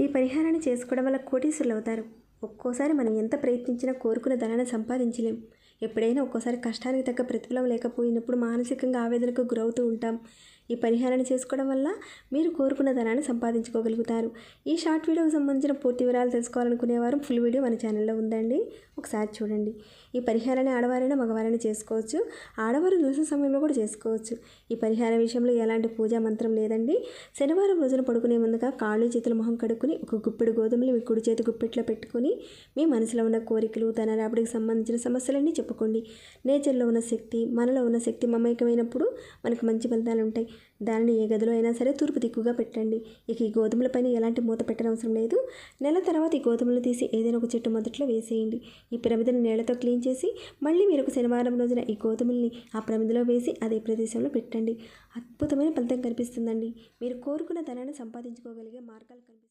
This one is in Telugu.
ఈ పరిహారాన్ని చేసుకోవడం వల్ల కోటీశ్వరులు అవుతారు. ఒక్కోసారి మనం ఎంత ప్రయత్నించినా కోరుకున్న ధనాన్ని సంపాదించలేం. ఎప్పుడైనా ఒక్కోసారి కష్టానికి తగ్గ ప్రతిఫలం లేకపోయినప్పుడు మానసికంగా ఆవేదనకు గురవుతూ ఉంటాం. ఈ పరిహారాన్ని చేసుకోవడం వల్ల మీరు కోరుకున్న ధనాన్ని సంపాదించుకోగలుగుతారు. ఈ షార్ట్ వీడియోకి సంబంధించిన పూర్తి వివరాలు తెలుసుకోవాలనుకునేవారు ఫుల్ వీడియో మన ఛానల్లో ఉందండి. ఒకసారి చూడండి. ఈ పరిహారాన్ని ఆడవారైనా మగవారైనా చేసుకోవచ్చు. ఆడవారు నిరసన సమయంలో కూడా చేసుకోవచ్చు. ఈ పరిహారం విషయంలో ఎలాంటి పూజా మంత్రం లేదండి. శనివారం రోజున పడుకునే ముందుగా కాళ్ళు చేతులు మొహం కడుక్కుని ఒక గుప్పెడు గోధుమలు మీ కుడి చేతి గుప్పెట్లో పెట్టుకుని మీ మనసులో ఉన్న కోరికలు తన రాబడికి సంబంధించిన సమస్యలన్నీ చెప్పుకోండి. నేచర్లో ఉన్న శక్తి మనలో ఉన్న శక్తి మమేకమైనప్పుడు మనకు మంచి ఫలితాలు ఉంటాయి. దానిని ఏ గదిలో అయినా సరే తూర్పు దిక్కుగా పెట్టండి. ఇక ఈ గోధుమల పైన ఎలాంటి మూత పెట్టనవసరం లేదు. నెల తర్వాత ఈ గోధుమలు తీసి ఏదైనా ఒక చెట్టు మొదట్లో వేసేయండి. ఈ ప్రమిదను నీళ్ళతో క్లీన్ చేసి మళ్ళీ మీరు ఒక శనివారం రోజున ఈ గోధుమల్ని ఆ ప్రమిదలో వేసి అదే ప్రదేశంలో పెట్టండి. అద్భుతమైన ఫలితం కనిపిస్తుందండి. మీరు కోరుకున్న ధనాన్ని సంపాదించుకోగలిగే మార్గాలు కనిపిస్తాయి